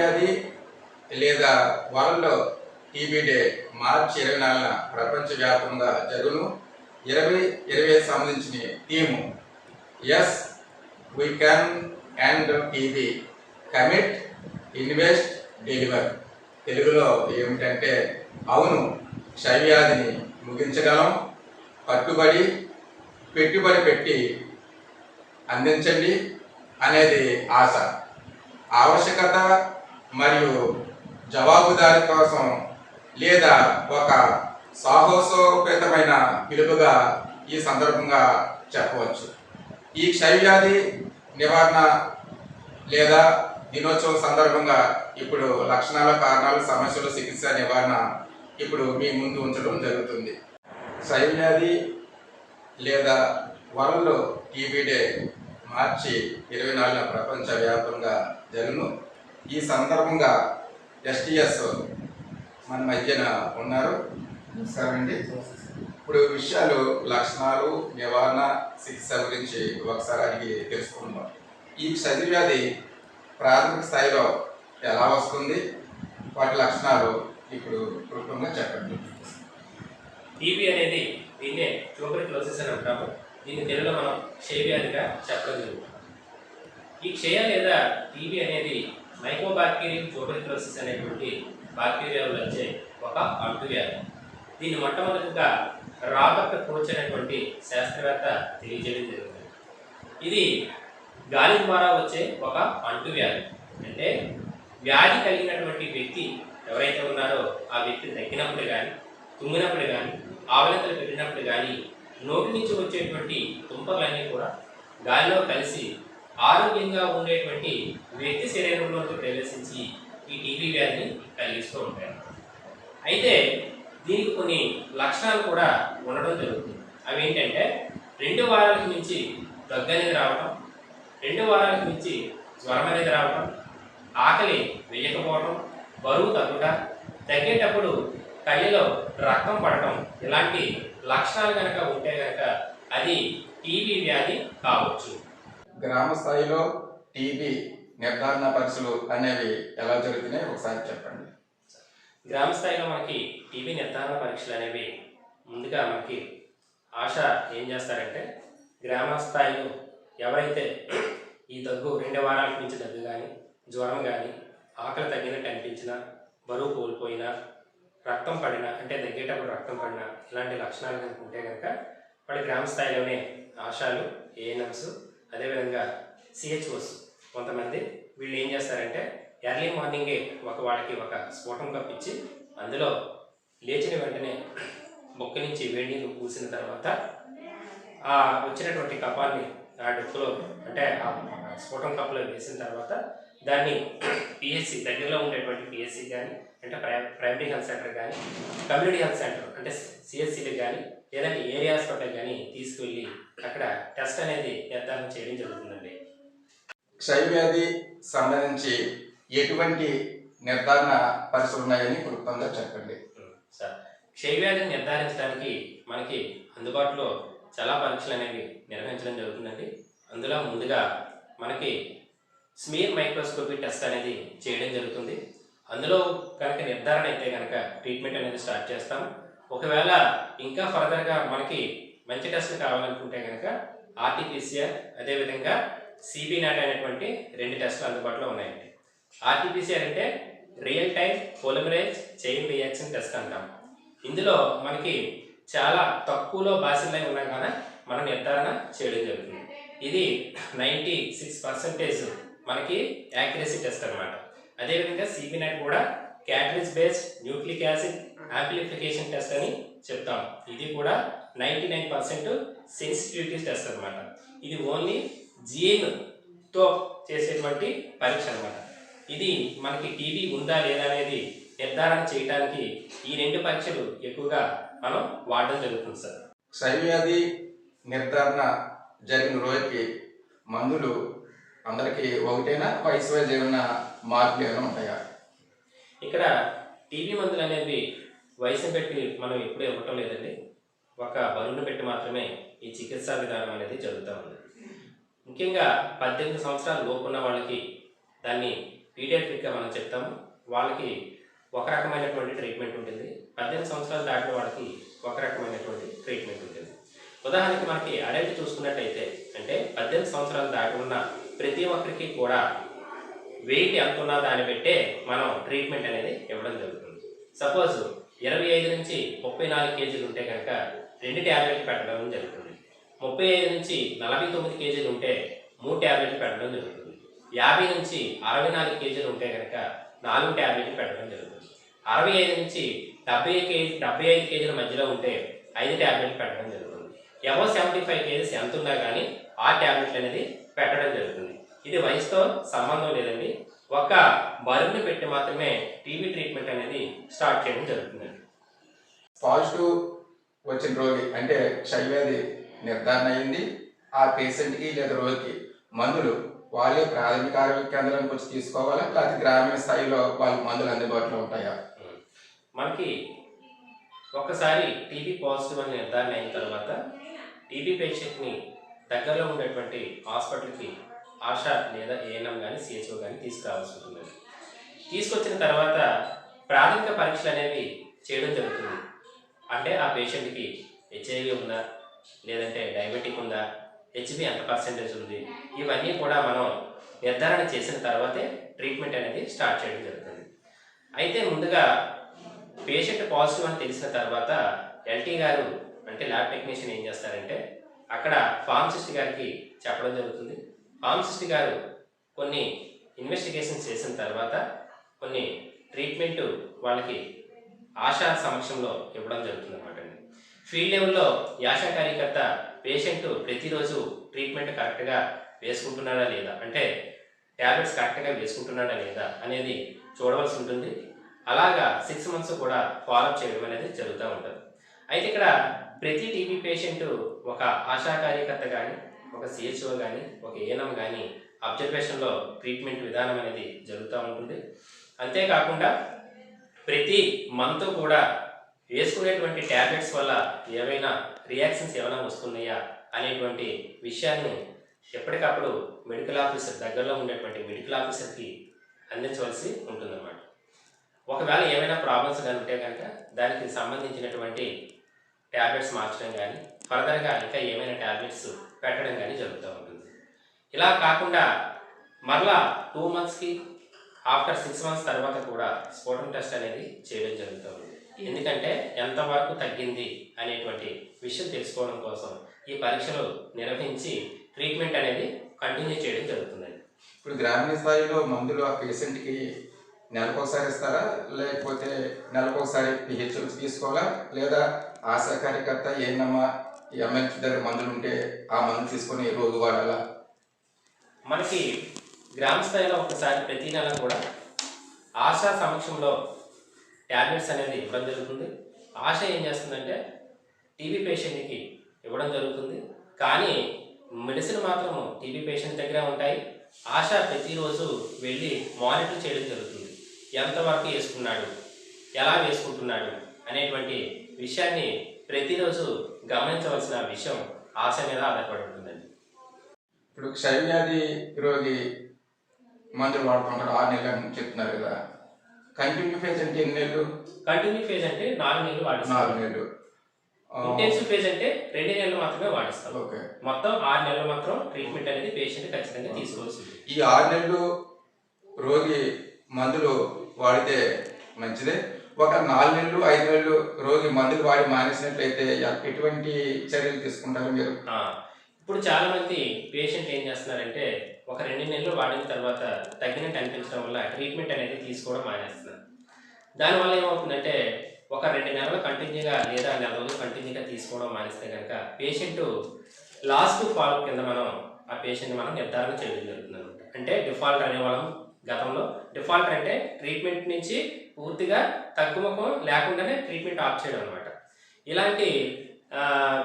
వ్యాధి లేదా world TB day మార్చి ఇరవై నాలుగున ప్రపంచవ్యాప్తంగా జరుగును? ఇరవై ఇరవై సంబంధించిన theme yes we can end TB commit invest deliver. తెలుగులో ఏమిటంటే అవును క్షయవ్యాధిని ముగించగలం. పట్టుబడి పెట్టుబడి పెట్టి అందించండి అనేది ఆశ. ఆవశ్యకత మరియు జవాబుదారి కోసం లేదా ఒక సాహసోపేతమైన పిలుపుగా ఈ సందర్భంగా చెప్పవచ్చు. ఈ క్షయవ్యాధి నివారణ లేదా దినోత్సవం సందర్భంగా ఇప్పుడు లక్షణాల కారణాలు సమస్యలు చికిత్స నివారణ ఇప్పుడు మీ ముందు ఉంచడం జరుగుతుంది. క్షయవ్యాధి లేదా వరల్డ్ టీబీ డే మార్చి ఇరవై నాలుగున ప్రపంచవ్యాప్తంగా జరుగును ఈ సందర్భంగా ఎస్టీఎస్ మన మధ్యన ఉన్నారు. నమస్కారం అండి ఇప్పుడు విషయాలు లక్షణాలు నివారణ చికిత్స గురించి ఒకసారి అడిగి తెలుసుకుందాం. ఈ క్షయవ్యాధి ప్రాథమిక స్థాయిలో ఎలా వస్తుంది? వాటి లక్షణాలు ఇప్పుడు క్లుప్తంగా చెప్పండి. టీబీ అనేది దీన్నే ట్యూబర్క్లోసిస్ అని అంటాము. దీన్ని తెలుగులో మనం క్షయవ్యాధిగా చెప్పడం జరుగుతుంది ఈ క్షయ లేదా టీబీ అనేది మైకోబాక్టీరియం ట్యూబర్క్లోసిస్ అనేటువంటి బ్యాక్టీరియాలో వల్ల వచ్చే ఒక అంటువ్యాధి దీన్ని మొట్టమొదటిగా రాబర్ట్ కోచ్ అనేటువంటి శాస్త్రవేత్త తెలియజేయడం జరుగుతుంది ఇది గాలి ద్వారా వచ్చే ఒక అంటువ్యాధి అంటే వ్యాధి కలిగినటువంటి వ్యక్తి ఎవరైతే ఉన్నారో ఆ వ్యక్తి తగ్గినప్పుడు కానీ తుమ్మినప్పుడు కానీ ఆవలింతలు పెట్టినప్పుడు కానీ నోటి నుంచి వచ్చేటువంటి తుంపలన్నీ కూడా గాలిలో కలిసి ఆరోగ్యంగా ఉండేటువంటి వ్యక్తి శరీరంలోకి ప్రవేశించి ఈ టీబీ వ్యాధిని కలిగిస్తూ ఉంటారు. అయితే దీనికి కొన్ని లక్షణాలు కూడా ఉండడం జరుగుతుంది. అవి ఏంటంటే రెండు వారాలకు మించి దగ్గు అనేది రావడం రెండు వారాలకు మించి జ్వరం అనేది రావడం ఆకలి వేయకపోవడం బరువు తగ్గుట తగ్గేటప్పుడు కళ్ళలో రక్తం పడటం ఇలాంటి లక్షణాలు కనుక ఉంటే కనుక అది టీబీ వ్యాధి కావచ్చు. గ్రామ స్థాయిలో టీబీ నిర్ధారణ పరీక్షలు అనేవి ఎలా జరుగుతున్నాయి ఒకసారి చెప్పండి. గ్రామ స్థాయిలో మనకి టీబీ నిర్ధారణ పరీక్షలు అనేవి ముందుగా మనకి ఆశ ఏం చేస్తారంటే గ్రామ స్థాయిలో ఎవరైతే ఈ దగ్గు రెండు వారాల నుంచి దగ్గు కానీ జ్వరం కానీ ఆకలి తగ్గినట్టు అనిపించినా బరువు కోల్పోయినా రక్తం పడినా అంటే దగ్గేటప్పుడు రక్తం పడినా ఇలాంటి లక్షణాలు కనుక ఉంటే కనుక వాళ్ళు గ్రామ స్థాయిలోనే ఆశాలు ఏఎన్ఎంస్ అదేవిధంగా సిహెచ్ఓస్ కొంతమంది వీళ్ళు ఏం చేస్తారంటే ఎర్లీ మార్నింగే ఒక వాళ్ళకి ఒక స్ఫోటం కప్పించి అందులో లేచిన వెంటనే మొక్క నుంచి వేడి నీళ్ళు పూసిన తర్వాత ఆ వచ్చినటువంటి కపాన్ని ఆ డొక్కులో అంటే ఆ స్ఫోటం కప్పులో వేసిన తర్వాత దాన్ని పిహెచ్సి దగ్గరలో ఉండేటువంటి పిహెచ్సి కానీ అంటే ప్రై ప్రైమరీ హెల్త్ సెంటర్ కానీ కమ్యూనిటీ హెల్త్ సెంటర్ అంటే సిహెచ్సిలకు కానీ లేదంటే ఏరియా హాస్పిటల్ కానీ తీసుకువెళ్ళి అక్కడ టెస్ట్ అనేది నిర్ధారణ చేయడం జరుగుతుందండి. క్షయవ్యాధి సంబంధించి ఎటువంటి నిర్ధారణ పరీక్షలు ఉన్నాయని క్లుప్తంగా చెప్పండి. సార్ క్షయవ్యాధిని నిర్ధారించడానికి మనకి అందుబాటులో చాలా పరీక్షలు అనేవి నిర్వహించడం జరుగుతుందండి. అందులో ముందుగా మనకి స్మీర్ మైక్రోస్కోపీ టెస్ట్ అనేది చేయడం జరుగుతుంది. అందులో కనుక నిర్ధారణ అయితే కనుక ట్రీట్మెంట్ అనేది స్టార్ట్ చేస్తాం. ఒకవేళ ఇంకా ఫర్దర్గా మనకి మంచి టెస్ట్లు కావాలనుకుంటే కనుక ఆర్టీపీసీఆర్ అదేవిధంగా సిబి నాట్ అనేటువంటి రెండు టెస్టులు అందుబాటులో ఉన్నాయండి. ఆర్టీపీసీఆర్ అంటే real time polymerase chain reaction test అంటాం. ఇందులో మనకి చాలా తక్కువలో బాసిల్లై ఉన్నా కానీ మనం నిర్ధారణ చేయడం జరుగుతుంది. ఇది నైంటీ సిక్స్ పర్సెంటేజ్ మనకి యాక్యురసీ టెస్ట్ అనమాట అదేవిధంగా సిబినెట్ కూడా cartridge based nucleic acid amplification test అని చెప్తాం. ఇది కూడా ninety nine percent sensitivity test అనమాట ఇది ఓన్లీ జీన్తో చేసేటువంటి పరీక్ష అనమాట ఇది మనకి టీబీ ఉందా లేదా అనేది నిర్ధారణ చేయడానికి ఈ రెండు పరీక్షలు ఎక్కువగా మనం వాడడం జరుగుతుంది సార్. క్షయవ్యాధి నిర్ధారణ జరిగిన రోజుకి మందులు అందరికీ ఒకటేనా? వయసు వైజ్ ఏమైనా మార్పులు ఏమైనా ఉంటాయా? ఇక్కడ టీబీ మందులు అనేవి వయసును పెట్టి మనం ఎప్పుడూ ఇవ్వటం లేదండి. ఒక బరువును పెట్టి మాత్రమే ఈ చికిత్సా విధానం అనేది జరుగుతూ ఉంది. ముఖ్యంగా పద్దెనిమిది సంవత్సరాలు లోపున్న వాళ్ళకి దాన్ని పీడియాట్రిక్గా మనం చెప్తాము. వాళ్ళకి ఒక రకమైనటువంటి ట్రీట్మెంట్ ఉంటుంది. పద్దెనిమిది సంవత్సరాలు దాటిన వాళ్ళకి ఒక రకమైనటువంటి ట్రీట్మెంట్ ఉంటుంది. ఉదాహరణకి మనకి అడల్ట్ చూసుకున్నట్టయితే అంటే పద్దెనిమిది సంవత్సరాలు దాటి ఉన్న ప్రతి ఒక్కరికి కూడా వెయిట్ ఎంత ఉన్నా దాన్ని పెట్టే మనం ట్రీట్మెంట్ అనేది ఇవ్వడం జరుగుతుంది. సపోజ్ ఇరవై ఐదు నుంచి ముప్పై నాలుగు కేజీలు ఉంటే కనుక రెండు ట్యాబ్లెట్లు పెట్టడం జరుగుతుంది. ముప్పై ఐదు నుంచి నలభై తొమ్మిది కేజీలు ఉంటే మూడు ట్యాబ్లెట్లు పెట్టడం జరుగుతుంది. యాభై నుంచి అరవై నాలుగు కేజీలు ఉంటే కనుక నాలుగు ట్యాబ్లెట్లు పెట్టడం జరుగుతుంది. అరవై ఐదు నుంచి డెబ్బై కేజీ డెబ్బై ఐదు కేజీల మధ్యలో ఉంటే ఐదు ట్యాబ్లెట్లు పెట్టడం జరుగుతుంది. ఎవో సెవెంటీ ఫైవ్ కేజీస్ ఎంత ఉన్నా కానీ ఆ ట్యాబ్లెట్ అనేది పెట్టడం జరుగుతుంది. ఇది వయసుతో సంబంధం లేదండి. ఒక బరువుని పెట్టి మాత్రమే టీబీ ట్రీట్మెంట్ అనేది స్టార్ట్ చేయడం జరుగుతుందండి పాజిటివ్ వచ్చిన రోగి అంటే క్షయవ్యాధి నిర్ధారణ అయింది. ఆ పేషెంట్కి లేదా రోగికి మందులు వాళ్ళే ప్రాథమిక ఆరోగ్య కేంద్రానికి వచ్చి తీసుకోవాలా? లేకపోతే గ్రామీణ స్థాయిలో వాళ్ళకి మందులు అందుబాటులో ఉంటాయా? మనకి ఒక్కసారి టీబీ పాజిటివ్ అని నిర్ధారణ అయిన తర్వాత టీబీ పేషెంట్ని దగ్గరలో ఉండేటువంటి హాస్పిటల్కి ఆశా లేదా ఏఎన్ఎం కానీ సిహెచ్ఓ కానీ తీసుకురావాల్సి ఉంటుంది. తీసుకొచ్చిన తర్వాత ప్రాథమిక పరీక్షలు అనేవి చేయడం జరుగుతుంది. అంటే ఆ పేషెంట్కి హెచ్ఐవి ఉందా? లేదంటే డయాబెటిక్ ఉందా? హెచ్బి ఎంత పర్సెంటేజ్ ఉంది? ఇవన్నీ కూడా మనం నిర్ధారణ చేసిన తర్వాతే ట్రీట్మెంట్ అనేది స్టార్ట్ చేయడం జరుగుతుంది. అయితే ముందుగా పేషెంట్ పాజిటివ్ అని తెలిసిన తర్వాత ఎల్టీ గారు అంటే ల్యాబ్ టెక్నీషియన్ ఏం చేస్తారంటే అక్కడ ఫార్మసిస్ట్ గారికి చెప్పడం జరుగుతుంది. ఫార్మసిస్ట్ గారు కొన్ని ఇన్వెస్టిగేషన్ చేసిన తర్వాత కొన్ని ట్రీట్మెంట్ వాళ్ళకి ఆశా సమక్షంలో ఇవ్వడం జరుగుతుంది అనమాట ఫీల్డ్ లెవెల్లో యాషా కార్యకర్త పేషెంట్ ప్రతిరోజు ట్రీట్మెంట్ కరెక్ట్గా వేసుకుంటున్నాడా లేదా? అంటే ట్యాబ్లెట్స్ కరెక్ట్గా వేసుకుంటున్నాడా లేదా అనేది చూడవలసి ఉంటుంది. అలాగా సిక్స్ మంత్స్ కూడా ఫాలోఅప్ చేయడం అనేది జరుగుతూ ఉంటుంది. అయితే ఇక్కడ ప్రతి టీబీ పేషెంట్ ఒక ఆశా కార్యకర్త కానీ ఒక సిహెచ్ఓ కానీ ఒక ఏఎన్ఎం కానీ అబ్జర్వేషన్లో ట్రీట్మెంట్ విధానం అనేది జరుగుతూ ఉంటుంది. అంతేకాకుండా ప్రతి మంత్ కూడా వేసుకునేటువంటి ట్యాబ్లెట్స్ వల్ల ఏవైనా రియాక్షన్స్ ఏమైనా వస్తున్నాయా అనేటువంటి విషయాన్ని ఎప్పటికప్పుడు మెడికల్ ఆఫీసర్ దగ్గరలో ఉండేటువంటి మెడికల్ ఆఫీసర్కి అందించవలసి ఉంటుందన్నమాట. ఒకవేళ ఏమైనా ప్రాబ్లమ్స్ కానీ ఉంటే కనుక దానికి సంబంధించినటువంటి ట్యాబ్లెట్స్ మార్చడం కానీ ఫర్దర్గా ఇంకా ఏమైనా ట్యాబ్లెట్స్ పెట్టడం కానీ జరుగుతూ ఉంటుంది. ఇలా కాకుండా మరలా టూ మంత్స్కి ఆఫ్టర్ సిక్స్ మంత్స్ తర్వాత కూడా స్పోటం టెస్ట్ అనేది చేయడం జరుగుతూ ఉంది. ఎందుకంటే ఎంతవరకు తగ్గింది అనేటువంటి విషయం తెలుసుకోవడం కోసం ఈ పరీక్షలు నిర్వహించి ట్రీట్మెంట్ అనేది కంటిన్యూ చేయడం జరుగుతుంది ఇప్పుడు గ్రామీణ స్థాయిలో మందులు ఆ పేషెంట్కి నెలకొకసారి ఇస్తారా? లేకపోతే నెలకొకసారి పిహెచ్ఎల్ తీసుకోవాలా? లేదా ఆశా కార్యకర్త ఏనమ్మా ఎమ్మెల్సీ దగ్గర మందులు ఉంటే ఆ మందు తీసుకొని రోజు వాడాలా? మనకి గ్రామ స్థాయిలో ఒకసారి ప్రతి నెల కూడా ఆశా సమక్షంలో ట్యాబ్లెట్స్ అనేది ఇవ్వడం జరుగుతుంది. ఆశ ఏం చేస్తుందంటే టీబీ పేషెంట్కి ఇవ్వడం జరుగుతుంది. కానీ మెడిసిన్ మాత్రం టీబీ పేషెంట్ దగ్గర ఉంటాయి. ఆశ ప్రతిరోజు వెళ్ళి మానిటర్ చేయడం జరుగుతుంది. ఎంతవరకు వేసుకున్నాడు? ఎలా వేసుకుంటున్నాడు? అనేటువంటి విషయాన్ని ప్రతిరోజు గమనించవలసిన విషయం ఆశ మీద ఆధారపడి ఉంటుందండి ఇప్పుడు క్షయవ్యాధి రోగి మందులు వాడుతుంటారు ఆరు నెలలు చెప్తున్నారు కదా. కంటిన్యూ ఫేజ్ అంటే ఎన్ని నెలలు? కంటిన్యూ ఫేజ్ అంటే నాలుగు నెలలు వాడిస్తాం. నాలుగు నెలలు. ఇంటెన్సివ్ ఫేజ్ అంటే రెండు నెలలు మాత్రమే వాడిస్తాం. ఓకే. మొత్తం ఆరు నెలలు మాత్రం ట్రీట్మెంట్ అనేది పేషెంట్ ఖచ్చితంగా తీసుకోవాల్సింది. ఈ ఆరు నెలలు రోగి మందులు వాడితే మంచిదే? ఒక నాలుగు నెలలు ఐదు నెలలు రోజు మందులు వాడి మానేసినట్లయితే ఎటువంటి చర్యలు తీసుకుంటారు మీరు? ఇప్పుడు చాలా మంది పేషెంట్ ఏం చేస్తున్నారంటే ఒక రెండు నెలలు వాడిన తర్వాత తగ్గినట్టు అనిపించడం వల్ల ట్రీట్మెంట్ అనేది తీసుకోవడం మానేస్తున్నారు. దానివల్ల ఏమవుతుందంటే ఒక రెండు నెలలు కంటిన్యూగా లేదా నెల రోజులు కంటిన్యూగా తీసుకోవడం మానేస్తే కనుక పేషెంట్ లాస్ట్ ఫాలో కింద మనం ఆ పేషెంట్ మనం నిర్ధారణ చేయడం జరుగుతుంది అంటే డిఫాల్ట్ అనేవాళ్ళం గతంలో. డిఫాల్టర్ అంటే ట్రీట్మెంట్ నుంచి పూర్తిగా తగ్గుముఖం లేకుండానే ట్రీట్మెంట్ ఆఫ్ చేయడం అనమాట ఇలాంటి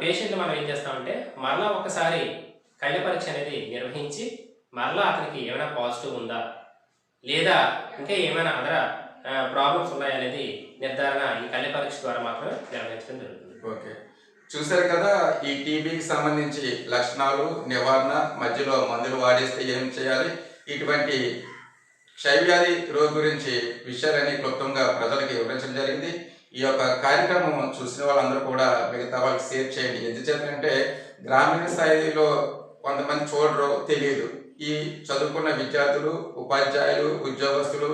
పేషెంట్ మనం ఏం చేస్తామంటే మరలా ఒకసారి కళ్ళ పరీక్ష అనేది నిర్వహించి మరలా అతనికి ఏమైనా పాజిటివ్ ఉందా? లేదా ఇంకా ఏమైనా అదర ప్రాబ్లమ్స్ ఉన్నాయా అనేది నిర్ధారణ ఈ కళ్ళ పరీక్ష ద్వారా మాత్రమే నిర్వహించడం జరుగుతుంది. ఓకే. చూశారు కదా ఈ టీబీకి సంబంధించి లక్షణాలు నివారణ మధ్యలో మందులు వాడేస్తే ఏం చేయాలి? ఇటువంటి క్షయవ్యాధి రోగి గురించి విషయాలన్నీ క్లుప్తంగా ప్రజలకు వివరించడం జరిగింది. ఈ యొక్క కార్యక్రమం చూసిన వాళ్ళందరూ కూడా మిగతా వాళ్ళకి షేర్ చేయండి. ఎందుచేతంటే గ్రామీణ స్థాయిలో కొంతమంది చూడరు తెలియదు. ఈ చదువుకున్న విద్యార్థులు ఉపాధ్యాయులు ఉద్యోగస్తులు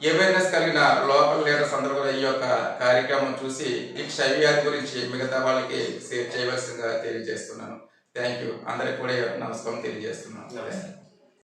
అవేర్నెస్ కలిగిన లోకల్ లీడర్స్ అందరూ కూడా ఈ యొక్క కార్యక్రమం చూసి ఈ క్షయవ్యాధి గురించి మిగతా వాళ్ళకి షేర్ చేయవలసిందిగా తెలియజేస్తున్నాను. థ్యాంక్ యూ అందరికి కూడా నమస్కారం తెలియజేస్తున్నాను.